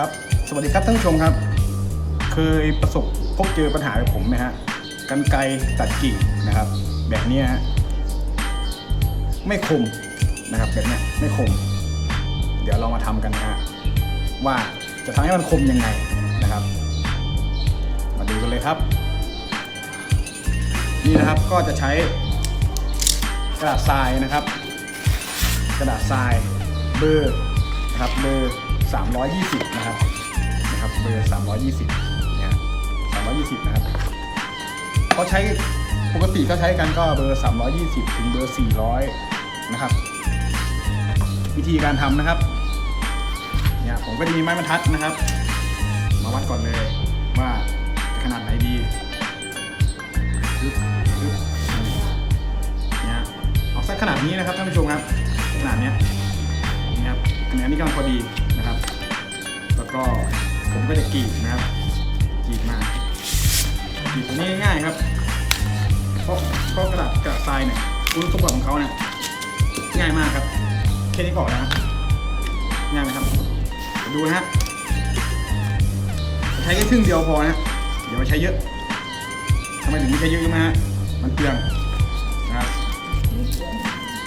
ครับ สวัสดีครับท่านผู้ชมครับ เคยประสบพบเจอปัญหาแบบผมไหมฮะกันไกรตัดกิ่งนะครับ แบบนี้ฮะไม่คมนะครับแบบนี้ไม่คม เดี๋ยวเรามาทำกันนะฮะว่าจะทำให้มันคมยังไงนะครับ มาดูกันเลยครับ นี่นะครับก็จะใช้กระดาษทรายนะครับ กระดาษทรายเบอร์นะครับเบอร์ 320 นะครับนะครับเบอร์320เนี่ย320 นะครับเขาใช้ปกติเขาใช้กันก็เบอร์ 320 ถึงเบอร์ 400 นะครับ วิธีการทำนะครับเนี่ยผมก็จะมีไม้บรรทัดนะครับ มาวัดก่อนเลยว่าขนาดไหนดีปึ๊บปึ๊บเนี่ยเอาสักขนาดนี้นะครับท่านผู้ชมครับขนาดเนี้ยนี่ครับอันนี้อันนี้กำลังพอดี แล้วก็ผมก็จะกรีดนะครับกรีดมากรีดตรงนี้ง่ายๆครับเพราะเพราะกระดาษกระดาษทรายเนี่ยคุณสมบัติของเขาเนี่ยง่ายมากครับแค่นี้ก่อนนะง่ายไหมครับดูนะฮะใช้แค่ครึ่งเดียวพอนะอย่าไปใช้เยอะทำไมถึงไม่ใช้เยอะนะฮะมันเปลืองนะครับ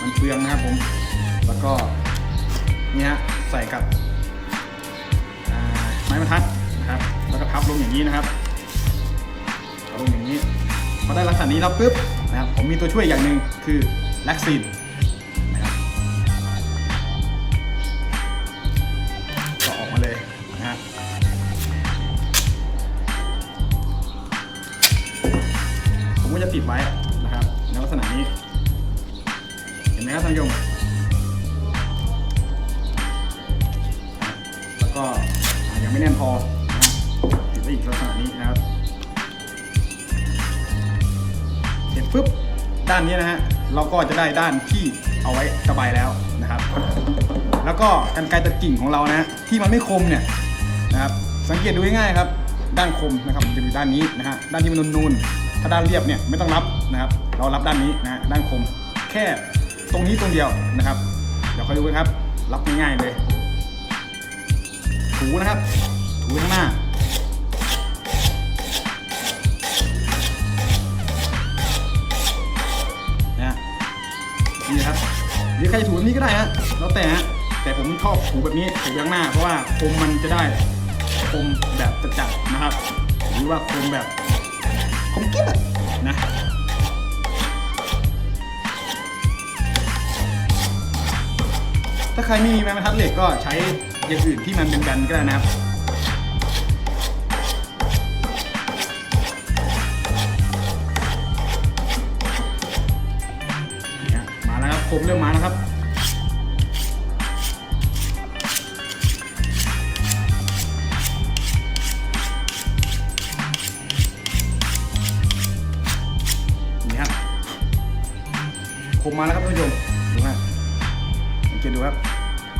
มันเปลืองนะครับผมแล้วก็เนี่ยใส่กับ ม้บรรทัดนะครับแล้วก็พับลงอย่างนี้นะครับพับลงอย่างนี้พอได้ลักษณะนี้แล้วปุ๊บนะครับผมมีตัวช่วยอย่างหนึ่งคือล็กซีนนะครับก็ออกมาเลยนะฮะผมก็จะติดไว้นะครับในลักษณะนี้ เห็นไหมครับท่านผู้ชมแล้วก็ ไม่แน่นพอนะฮะติดไว้อีกลักษณะนี้นะครับ เสร็จปุ๊บด้านนี้นะฮะเราก็จะได้ด้านที่เอาไว้สบายแล้วนะครับ แล้วก็กันไกรตัดกิ่งของเรานะที่มันไม่คมเนี่ยนะครับสังเกตดูง่ายๆครับ ด้านคมนะครับจะอยู่ด้านนี้นะฮะด้านที่มันนูนๆถ้าด้านเรียบเนี่ยไม่ต้องรับนะครับ เรารับด้านนี้นะฮะด้านคม แค่ตรงนี้ตรงเดียวนะครับ เดี๋ยวคอยดูกันครับ รับง่ายๆเลย ถูนะครับ ถูข้างหน้านะนี่นะครับหรือใครถูแบบนี้ก็ได้ฮะแล้วแต่ฮะแต่ผมชอบถูแบบนี้ถูย่างหน้าเพราะว่าคมมันจะได้คมแบบจัดๆนะครับ หรือว่าคมแบบคมกิ๊บนะถ้าใครม่มีไม้บรรทัดเหล็กก็ใช้ อย่างอื่นที่มันเป็นแบนก็ได้นะครับนี่ฮะมาแล้วครับผมเริ่มมาแล้วครับนี่ครับผมมาแล้วครับท่านผู้ชมดูฮะสังเกตดูครับ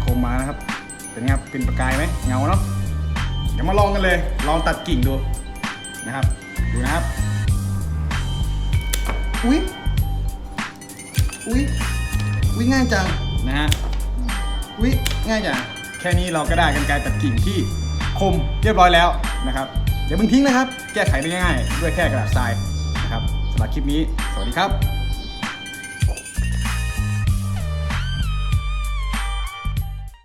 คมมาแล้วครับ เป็นไงครับเป็นประกายไหมเงาเนาะเดี๋ยวมาลองกันเลย ลองตัดกิ่งดูนะครับ ดูนะครับอุ๊ยอุ๊ยอุ๊ยง่ายจังนะฮะอุ๊ยง่ายจังแค่นี้เราก็ได้กันไกตัดกิ่งที่คมเรียบร้อยแล้วนะครับอย่าเพิ่งทิ้งนะครับ แก้ไขได้ง่ายๆด้วยแค่กระดาษทรายนะครับสำหรับคลิปนี้ สวัสดีครับ